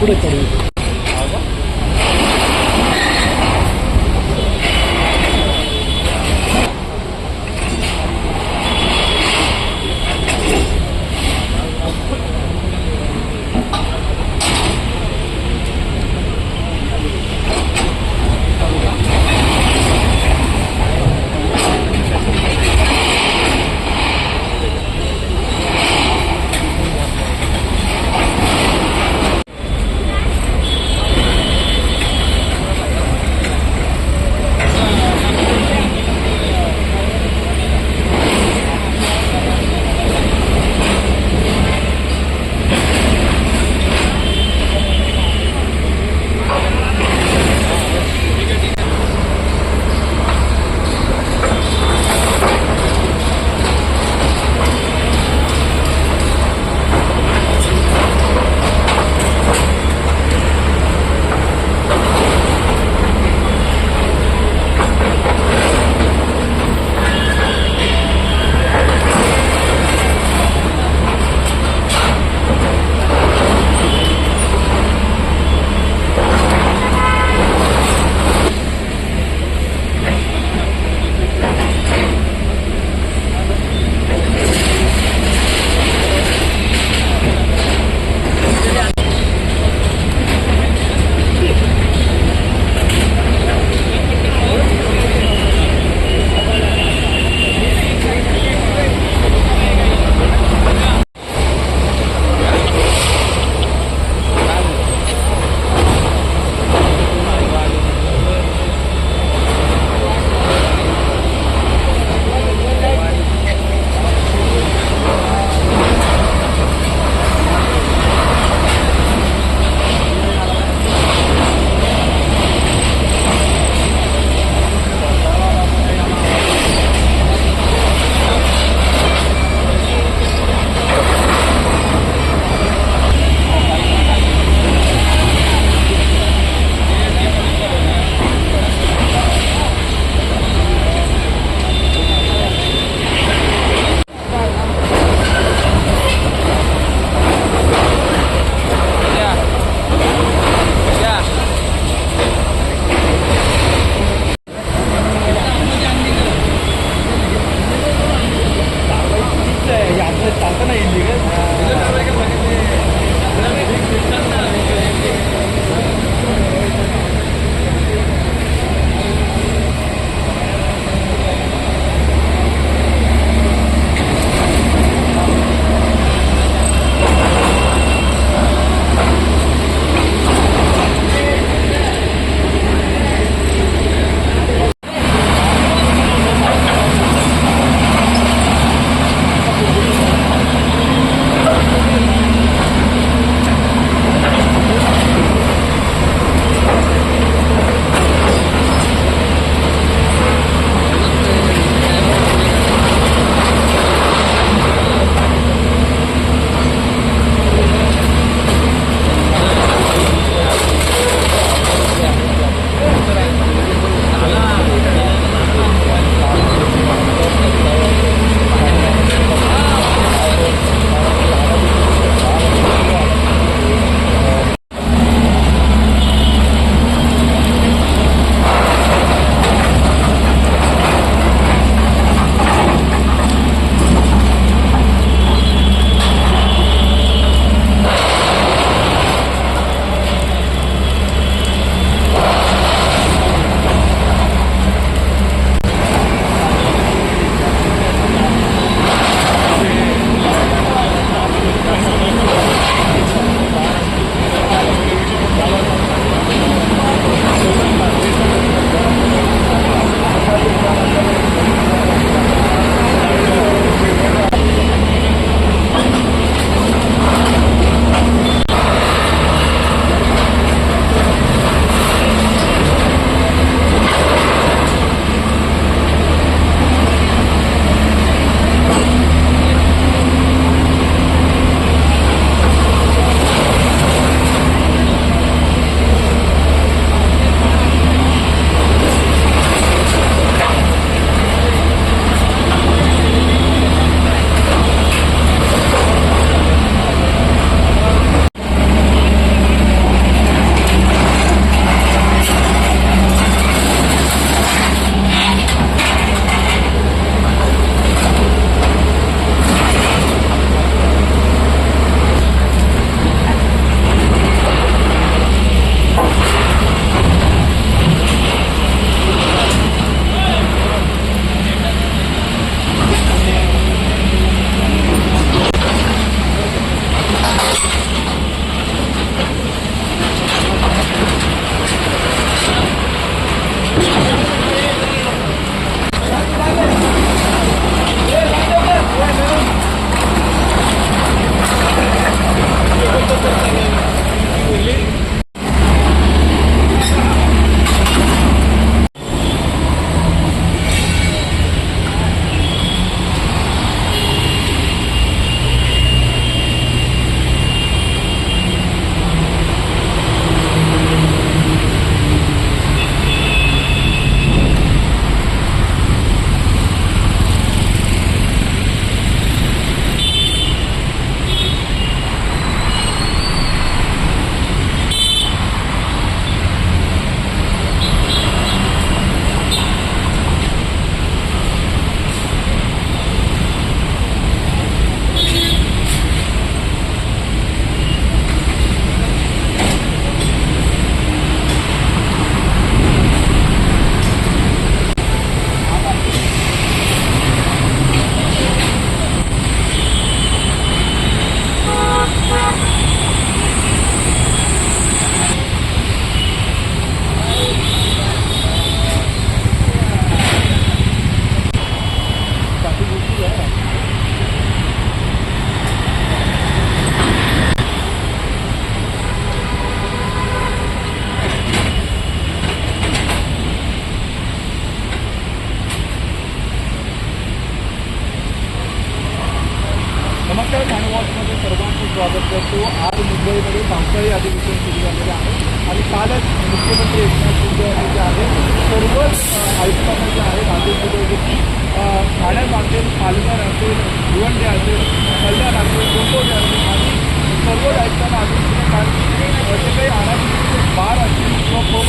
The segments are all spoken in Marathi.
뿌렸더니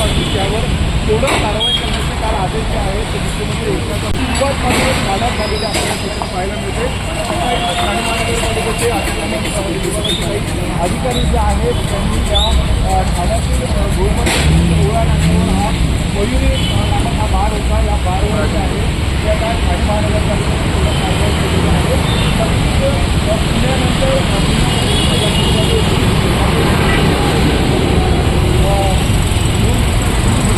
किंवा त्यावर थोडं कारवाई करण्याचे काल आदेश जे आहेत ते मुख्यमंत्री एकनाथ सुरुवात मात्र ठाण्यात झालेले आपल्याला चित्र पाहायला मिळते ठाणे महानगरपालिकेचे अधिकारी अधिकारी जे आहेत त्यांनी या ठाण्यातील अ, गोळमंडी नाक्यावर हा मयुरी अ, नामक हा बार होता या बारवर जे आहे त्या आता ठाणे महानगरपालिकेने थोडं कारवाई केलेली आहे. पुण्यानंतर पुण्यामध्ये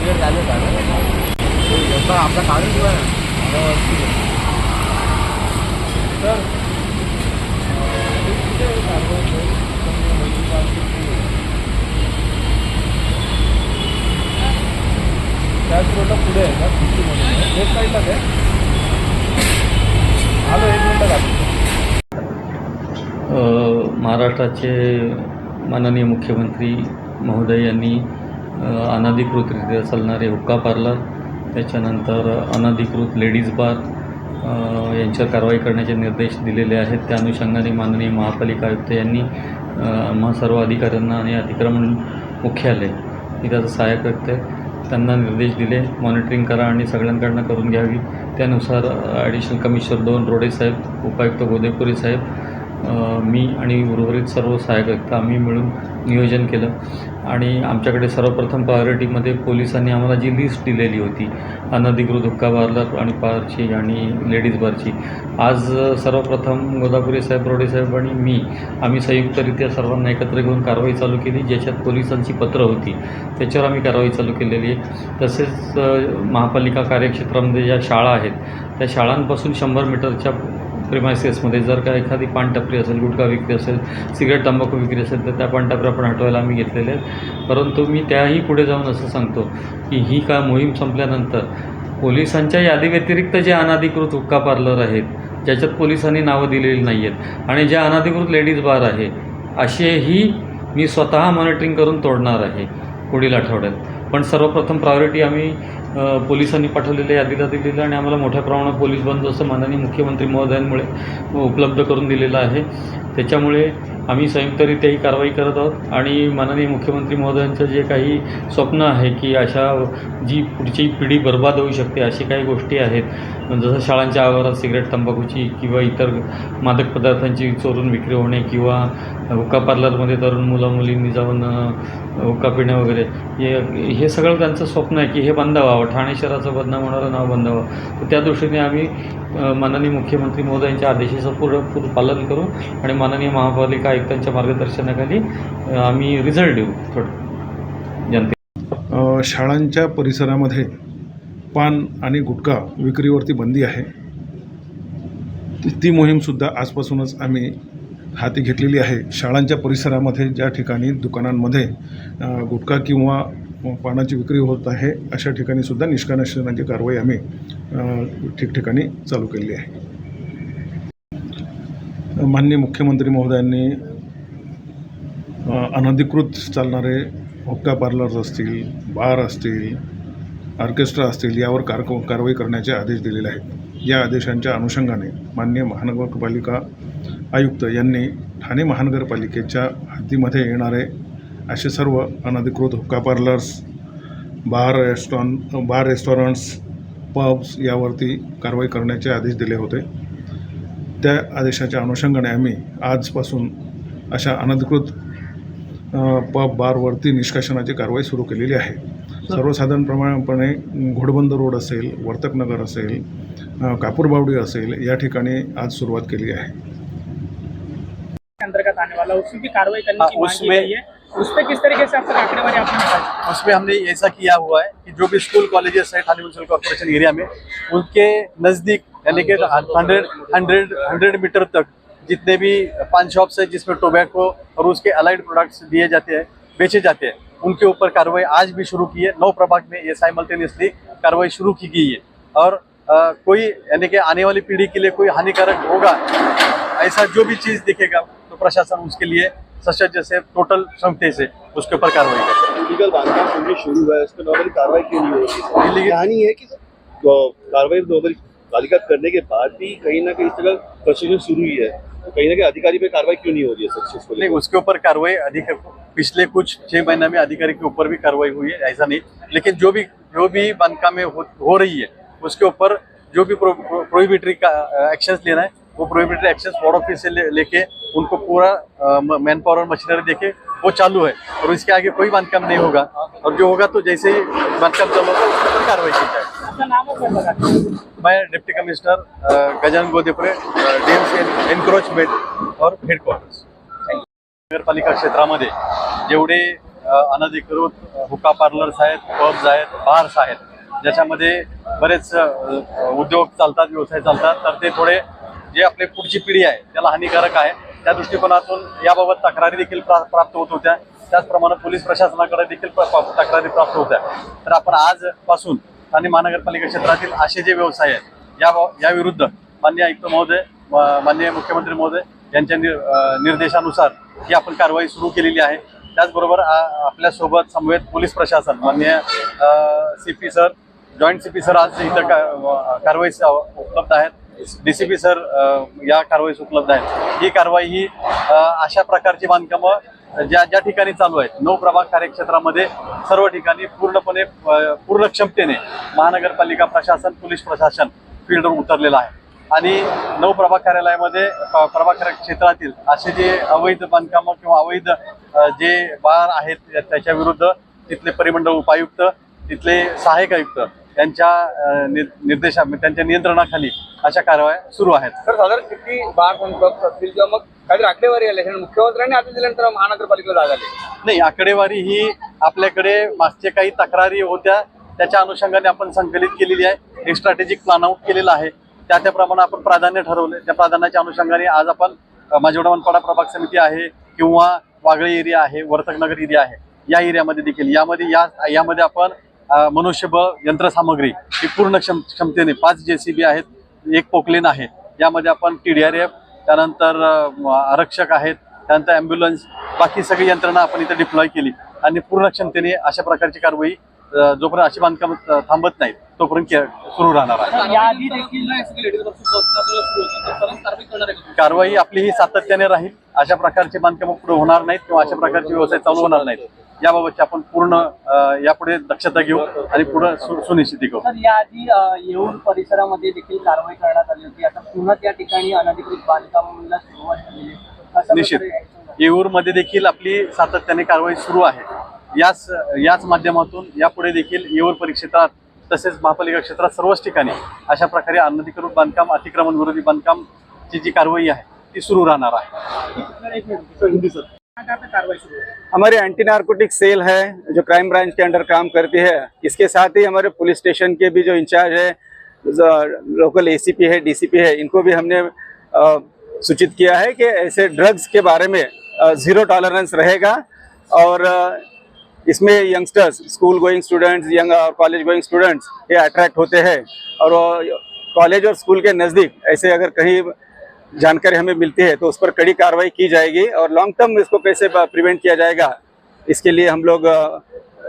क्लिअर झाले झालं आपला काढून ठेवा ना. तर त्याच रोडला पुढे आहे का तुमची म्हणून एक साईडला काय आलो एक महाराष्ट्राचे माननीय मुख्यमंत्री महोदय यांनी अनधिकृतरित्या चालणारे हुक्का पार्लर त्याच्यानंतर अनधिकृत लेडीज बार यांच्यावर कारवाई करण्याचे निर्देश दिलेले आहेत. त्या अनुषंगाने माननीय महापालिका आयुक्त यांनी आम्हा सर्व अधिकाऱ्यांना आणि अतिक्रमण मुख्यालय हे त्याचं सहाय्यक व्यक्त आहे त्यांना निर्देश दिले. मॉनिटरिंग करा आणि सगळ्यांकडनं करून घ्यावी. त्यानुसार ॲडिशनल कमिशनर दोन रोडे साहेब उपायुक्त गोदेपुरी साहेब मी आणि उर्वरित सर्व सहाय्यक आम्ही मिळून नियोजन केलं. आणि आमच्याकडे सर्वप्रथम प्रायोरिटीमध्ये पोलिसांनी आम्हाला जी लिस्ट दिलेली होती अनधिकृत हुक्का बारला आणि बारची आणि लेडीज बारची. आज सर्वप्रथम गोदापुरी साहेब रोडे साहेब आणि मी आम्ही संयुक्तरित्या सर्वांना एकत्र घेऊन कारवाई चालू केली ज्याच्यात पोलिसांची पत्रं होती त्याच्यावर आम्ही कारवाई चालू केलेली आहे. तसेच महापालिका कार्यक्षेत्रामध्ये ज्या शाळा आहेत त्या शाळांपासून शंभर मीटरच्या प्रिमायसेसमध्ये जर का एखादी पानटपरी असेल गुटखा विक्री असेल सिगरेट तंबाखू विक्री असेल तर त्या पानटपऱ्या पण हटवायला आम्ही घेतलेल्या आहेत. परंतु मी त्याही पुढे जाऊन असं सांगतो की ही का मोहीम संपल्यानंतर पोलिसांच्या यादीव्यतिरिक्त जे अनाधिकृत हुक्का पार्लर आहेत ज्याच्यात पोलिसांनी नावं दिलेली नाही आहेत आणि ज्या अनाधिकृत लेडीज बार आहे असेही मी स्वतः मॉनिटरिंग करून तोडणार आहे पुढील आठवड्यात. पण सर्वप्रथम प्रायोरिटी आम्ही पोलिसांनी पाठवलेल्या यादीला दिलेलं आणि आम्हाला मोठ्या प्रमाणात पोलीस बंदोबस्त माननीय मुख्यमंत्री महोदयांमुळे उपलब्ध करून दिलेला आहे. त्याच्यामुळे आम्ही संयुक्तरित्या ही कारवाई करत आहोत आणि माननीय मुख्यमंत्री महोदयांचं जे काही स्वप्न आहे की अशा जी पुढची पिढी बर्बाद होऊ शकते अशी काही गोष्टी आहेत. जसं शाळांच्या आवारात सिगरेट तंबाखूची किंवा इतर मादक पदार्थांची चोरून विक्री होणे किंवा हुक्का पार्लरमध्ये तरुण मुलं मुलींनी जाऊन हुक्का पिणे वगैरे हे हे सगळं त्यांचं स्वप्न आहे की हे बंद व्हावं ठाणे शहराचं बदनाम होणारं नाव बंद व्हावं. तर त्या दृष्टीने आम्ही माननीय मुख्यमंत्री महोदयांच्या आदेशाचं पूर्ण पूर्ण पालन करू आणि माननीय महापालिका आयुक्तांच्या मार्गदर्शनाखाली आम्ही रिझल्ट देऊ. थोडं जनते शाळांच्या परिसरामध्ये पान आणि गुटखा विक्रीवरती बंदी आहे. ती- मोहीमसुद्धा आजपासूनच आम्ही हाती घेतलेली आहे. शाळांच्या परिसरामध्ये ज्या ठिकाणी दुकानांमध्ये गुटखा किंवा पानाची विक्री होत आहे अशा ठिकाणी सुद्धा निष्कासनाची कारवाई आम्ही ठिकठिकाणी चालू केलेली आहे. माननीय मुख्यमंत्री महोदयांनी अनधिकृत चालणारे हुक्का पार्लर्स असतील बार असतील ऑर्केस्ट्रा असतील यावर कार कारवाई करण्याचे आदेश दिलेले आहेत. या आदेशांच्या अनुषंगाने माननीय महानगरपालिका आयुक्त यांनी ठाणे महानगरपालिकेच्या हद्दीमध्ये येणारे असे सर्व अनधिकृत हुक्का parlours bar restaurant bar restaurants pubs यावरती कारवाई करण्याचे आदेश दिले होते. त्या आदेशाच्या अनुषंगाने आम्ही आजपासून अशा अनधिकृत पब बारवरती निष्कासनाची कारवाई सुरू केलेली आहे. सर्वसाधारणप्रमाणपणे घोडबंदर रोड असेल वर्तकनगर असेल कापूरबावडी असेल या ठिकाणी आज सुरुवात केली आहे. के अंतर्गत आने वाला उसकी भी कार्रवाई करने की मांग की उसमें- गई है। उस पर किस तरीके से आप तक आंकड़ेवारी आपने निकाली उसमें हमने ऐसा किया हुआ है कि जो भी स्कूल कॉलेजेस है थाने म्यूनसिपल कॉर्पोरेशन एरिया में उनके नज़दीक यानी कि हंड्रेड हंड्रेड हंड्रेड मीटर तक जितने भी पान शॉप्स है जिसमें टोबैको और उसके अलाइड प्रोडक्ट्स दिए जाते हैं बेचे जाते हैं उनके ऊपर कार्रवाई आज भी शुरू की है। नौ प्रभाग में ये साइमल्टेनियसली कार्रवाई शुरू की गई है। और अ, कोई यानी कि आने वाली पीढ़ी के लिए कोई हानिकारक होगा ऐसा जो भी चीज़ दिखेगा तो प्रशासन उसके लिए सशज से टोटल क्षमते से उसके ऊपर कार्रवाई करे। इलीगल बांधकाम शुरू है उस पर नॉर्मली कार्रवाई क्यों नहीं हो रही है Illegal- कहानी है कि तो कार्रवाई नॉर्मली पालिका करने के बाद भी कहीं ना कहीं इस तरह प्रोसीजर शुरू ही है। तो कहीं ना कहीं अधिकारी पे कार्रवाई क्यों नहीं हो रही है सर नहीं उसके ऊपर कार्रवाई अधिक पिछले कुछ छह महीने में अधिकारी के ऊपर भी कार्रवाई हुई है ऐसा नहीं। लेकिन जो भी जो भी बांधकामें हो, हो रही है उसके ऊपर जो भी प्रोहिबिटरी का एक्शन लेना है वो प्रोहिबिटरी एक्शन वार्ड ऑफिस से ले, लेके उनको पूरा मैन पावर और मशीनरी देके वो चालू है। और इसके आगे कोई बांधकाम नहीं होगा। और जो होगा तो जैसे ही बांधकाम चालू होगा उसके ऊपर कार्रवाई की जाए मैं deputy commissioner uh, Gajanan Godepure DMC encroachment और हेडक्वार्टर्स नगरपालिका क्षेत्रामध्ये जेवढे अनधिकृत हुका पार्लर्स आहेत पब्स आहेत बार्स आहेत ज्याच्यामध्ये बरेच उद्योग चालतात व्यवसाय चालतात तर ते थोडे जे आपली पुढची पिढी आहे त्याला हानिकारक आहे त्या दृष्टिकोनातून याबाबत तक्रारी देखील प्रा- प्राप्त होत होत्या. त्याचप्रमाणे पोलीस प्रशासनाकडे देखील प्र- तक्रारी प्राप्त होत्या. तर आपण आजपासून ठाणे महानगरपालिका क्षेत्रातील असे जे व्यवसाय आहेत या या विरुद्ध माननीय आयुक्त महोदय माननीय मुख्यमंत्री महोदय यांच्या निर निर्देशानुसार ही आपण कारवाई सुरू केलेली आहे. त्याचबरोबर आ- आपल्यासोबत समवेत पोलीस प्रशासन माननीय C P sir joint C P sir आज इथं का कारवाई उपलब्ध आहेत. डी सी सर या कारवाईस उपलब्ध आहेत. ही कारवाई ही uh, अशा प्रकारची बांधकामं uh, ज्या ज्या ठिकाणी चालू आहेत नऊ प्रभाग कार्यक्षेत्रामध्ये सर्व ठिकाणी पूर्णपणे uh, पूर्ण क्षमतेने महानगरपालिका प्रशासन पोलीस प्रशासन फील्डवर उतरलेलं आहे. आणि नऊ प्रभाग कार्यालयामध्ये प- प्रभाग कार्यक्षेत्रातील असे जे अवैध बांधकामं किंवा अवैध जे बार आहेत त्याच्या विरुद्ध तिथले परिमंडळ उपायुक्त तिथले सहाय्यक आयुक्त यांच्या अ, नि- निर्देशा त्यांच्या नियंत्रणाखाली अशा कारवाया सुरू आहेत. तर साधारण किती बार असतील किंवा मग काहीतरी आकडेवारी आली आणि मुख्यमंत्र्यांनी आदेश दिल्यानंतर महानगरपालिकेला जाग आली. नाही आकडेवारी ही आपल्याकडे मागचे काही तक्रारी होत्या. त्याच्या अनुषंगाने आपण संकलित केलेली आहे. एक स्ट्रॅटेजिक प्लॅन आउट केलेला आहे. त्या त्याप्रमाणे आपण प्राधान्य ठरवले. त्या प्राधान्याच्या अनुषंगाने आज आपण माझेवडा मनपाडा प्रभाग समिती आहे किंवा वागळे एरिया आहे वर्तकनगर एरिया आहे. या एरियामध्ये देखील यामध्ये या यामध्ये आपण मनुष्यबळ यंत्रसामग्री ही पूर्ण क्षम क्षमतेने पाच जे सी बी आहेत एक पोकलेन आहे. यामध्ये आपण टी डी आर एफ त्यानंतर आरक्षक आहेत त्यानंतर ॲम्ब्युलन्स बाकी सगळी यंत्रणा आपण इथे डिप्लॉय केली. आणि पूर्ण क्षमतेने अशा प्रकारची कारवाई जोपर्यंत अशी बांधकाम थांबत नाहीत तोपर्यंत के- सुरू राहणार आहे. कारवाई आपली ही सातत्याने राहील. अशा प्रकारचे बांधकाम पुढे होणार नाहीत किंवा अशा प्रकारचे व्यवसाय चालू होणार नाहीत. याबाबतची आपण पूर्ण यापुढे दक्षता घेऊ आणि पुढे सु- सुनिश्चिती करू. याआधी येऊर परिसरामध्ये देखील कारवाई करण्यात आली होती. आता पुन्हा त्या ठिकाणी अनधिकृत बांधकामाला सुरुवात. कशा निश्चित यायचं? येऊरमध्ये देखील आपली सातत्याने कारवाई सुरू आहे. याच याच माध्यमातून यापुढे देखील येऊर परिक्षेत्रात तसेच महापालिका क्षेत्रात सर्वच ठिकाणी अशा प्रकारे अनधिकृत बांधकाम अतिक्रमण विरोधी बांधकामची जी कारवाई आहे ती सुरू राहणार आहे. हमारे एंटी नार्कोटिक सेल है, जो क्राइम ब्रांच के अंडर काम करती है। इसके साथ ही हमारे पुलिस स्टेशन के भी जो इंचार्ज है लोकल एसीपी है डीसीपी है, इनको भी हमने सूचित किया है कि ऐसे ड्रग्स के बारे में ज़ीरो टॉलरेंस रहेगा। और इसमें youngsters, school going students, young, और कॉलेज गोइंग स्टूडेंट्स, ये अट्रैक्ट होते हैं। और कॉलेज और स्कूल के नज़दीक, ऐसे अगर कहीं जानकारी हमें मिलती है तो उस पर कड़ी कार्रवाई की जाएगी और लॉन्ग टर्म इसको कैसे प्रिवेंट किया जाएगा इसके लिए हम लोग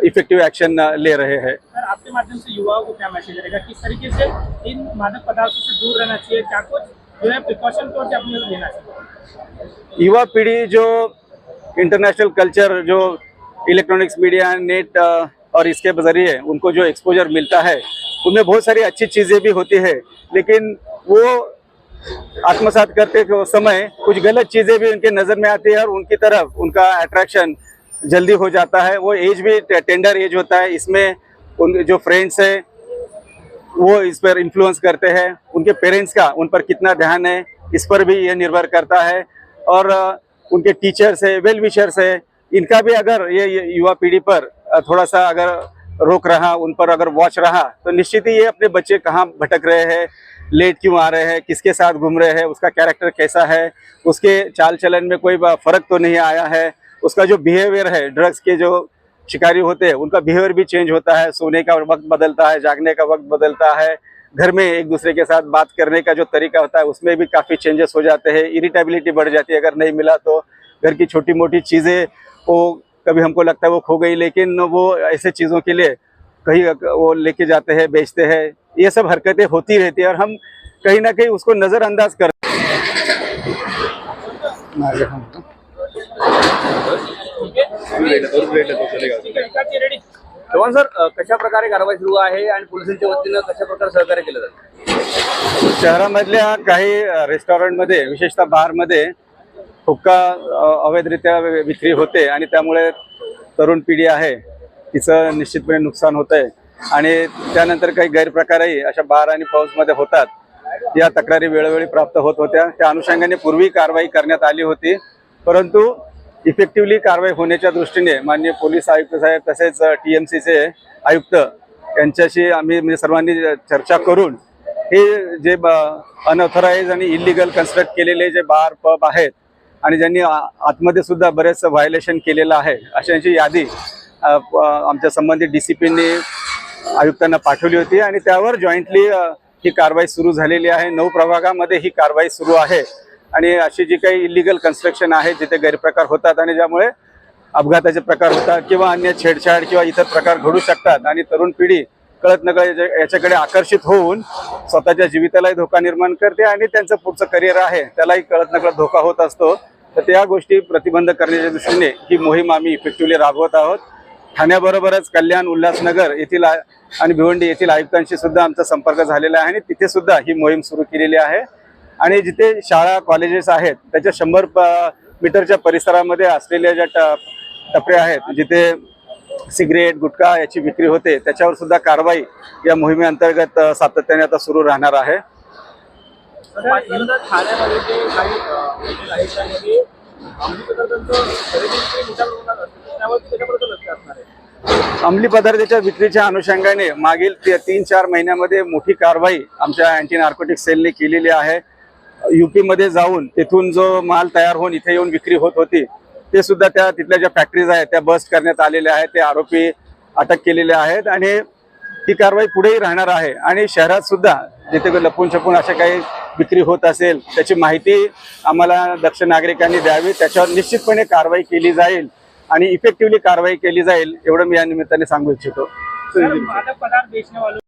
इफ़ेक्टिव एक्शन ले रहे हैं। सर आपके माध्यम से युवाओं को क्या मैसेज रहेगा? किस तरीके से इन मादक पदार्थों से दूर रहना चाहिए? क्या कुछ जो है प्रिकॉशन तौर से अपने लेना चाहिए? युवा पीढ़ी जो इंटरनेशनल कल्चर जो इलेक्ट्रॉनिक्स मीडिया नेट और इसके ज़रिए उनको जो एक्सपोजर मिलता है उनमें बहुत सारी अच्छी चीज़ें भी होती है लेकिन वो आत्मसात करते समय। कुछ गलत चीज़ें भी उनके नज़र में आती है और उनकी तरफ़ उनका अट्रैक्शन जल्दी हो जाता है। वो एज भी टेंडर एज होता है। इसमें उन, जो फ्रेंड्स है, वो इस पर इन्फ्लुएंस करते हैं। उनके पेरेंट्स का, उन पर कितना ध्यान है, इस पर भी ये निर्भर करता है। और उनके टीचर्स है वेल विशर्स है। इनका भी अगर ये युवा पीढ़ी पर थोड़ा सा अगर रोक रहा, उन पर अगर वॉच रहा तो निश्चित ही ये अपने बच्चे कहाँ भटक रहे हैं लेट क्यों आ रहे हैं, किसके साथ घूम रहे हैं, उसका कैरेक्टर कैसा है, उसके चाल चलन में कोई फ़र्क तो नहीं आया है, उसका जो बिहेवियर है ड्रग्स के जो शिकारी होते हैं, उनका बिहेवियर भी चेंज होता है, सोने का वक्त बदलता है, जागने का वक्त बदलता है, घर में एक दूसरे के साथ बात करने का जो तरीका होता है, उसमें भी काफ़ी चेंजेस हो जाते हैं इरिटेबिलिटी बढ़ जाती है, अगर नहीं मिला तो घर की छोटी मोटी चीज़ें, वो कभी हमको लगता है वो खो गई, लेकिन वो ऐसे चीज़ों के लिए कहीं वो लेके जाते हैं बेचते हैं ये सब हरकतें होती रहती है और हम कहीं ना कहीं उसको नज़रअंदाज कर चव्हाण सर कशा प्रकारे कारवाई सुरू आहे आणि पोलिसांच्या वतीनं कशा प्रकारे सहकार्य केलं जातं? शहरामधल्या काही रेस्टॉरंटमध्ये विशेषतः बारमध्ये हुक्का अवैधरित्या विक्री होते आणि त्यामुळे तरुण पिढी आहे. तिचं निश्चितपणे नुकसान होत आहे आणि त्यानंतर काही गैरप्रकारही अशा बार आणि पाऊसमध्ये होतात. या तक्रारी वेळोवेळी प्राप्त होत होत्या. त्या अनुषंगाने पूर्वी कारवाई करण्यात आली होती. परंतु इफेक्टिव्हली कारवाई होण्याच्या दृष्टीने माननीय पोलीस आयुक्त साहेब तसेच टी एम सीचे आयुक्त यांच्याशी आम्ही म्हणजे सर्वांनी चर्चा करून हे जे अनऑथराईज आणि इलिगल कन्स्ट्रक्ट केलेले जे बार पब आहेत आणि ज्यांनी आतमध्ये सुद्धा बरेच व्हायोलेशन केलेलं आहे अशांची यादी आमच्या संबंधित डी सी पीने आयुक्तांना पाठवली होती आणि त्यावर जॉईंटली ही कारवाई सुरू झालेली आहे. नऊ प्रभागामध्ये ही कारवाई सुरू आहे. आणि अशी जी काही इलिगल कन्स्ट्रक्शन आहे जिथे गैरप्रकार होतात आणि ज्यामुळे अपघाताचे प्रकार होतात किंवा अन्य छेडछाड किंवा इतर प्रकार घडू शकतात आणि तरुण पिढी कळत नकळत याच्या- याच्याकडे आकर्षित होऊन स्वतःच्या जीवितालाही धोका निर्माण करते आणि त्यांचं पुढचं करिअर आहे त्यालाही कळत नकळत धोका होत असतो. तर त्या गोष्टी प्रतिबंध करण्याच्या दृष्टीने ही मोहीम आम्ही इफेक्टिव्हली राबवत आहोत. ठाण्याबरोबरच कल्याण उल्हासनगर येथील आणि भिवंडी येथील आयुक्तांशी सुद्धा आमचा संपर्क झालेला आहे आणि तिथे सुद्धा ही मोहीम सुरू केलेली आहे. आणि जिथे शाळा कॉलेजेस आहेत त्याच्या शंभर प- मीटरच्या परिसरामध्ये असलेल्या ज्या ट- टपऱ्या आहेत जिथे सिगरेट गुटखा याची विक्री होते त्याच्यावर सुद्धा कारवाई या मोहिमेअंतर्गत सातत्याने आता सुरू राहणार आहे. ठाण्यामध्ये अंमली पदार्थाच्या विक्रीच्या अनुषंगाने मागील ते- तीन चार महिन्यामध्ये मोठी कारवाई आमच्या अँटी नार्कोटिक सेलने केलेली आहे. युपीमध्ये जाऊन तिथून जो माल तयार होऊन इथे येऊन विक्री होत होती ते सुद्धा त्या तिथल्या ज्या फॅक्टरीज आहेत त्या बस्ट करण्यात आलेल्या आहेत ते आरोपी अटक केलेले आहेत आणि ही कारवाई पुढेही राहणार आहे. आणि शहरात सुद्धा जिथे लपून छपून अशा काही विक्री होत असेल त्याची माहिती आम्हाला दक्ष नागरिकांनी द्यावी. त्याच्यावर निश्चितपणे कारवाई केली जाईल. आणि इफेक्टिव्हली कारवाई केली जाईल एवढं मी या निमित्ताने सांगू इच्छितो.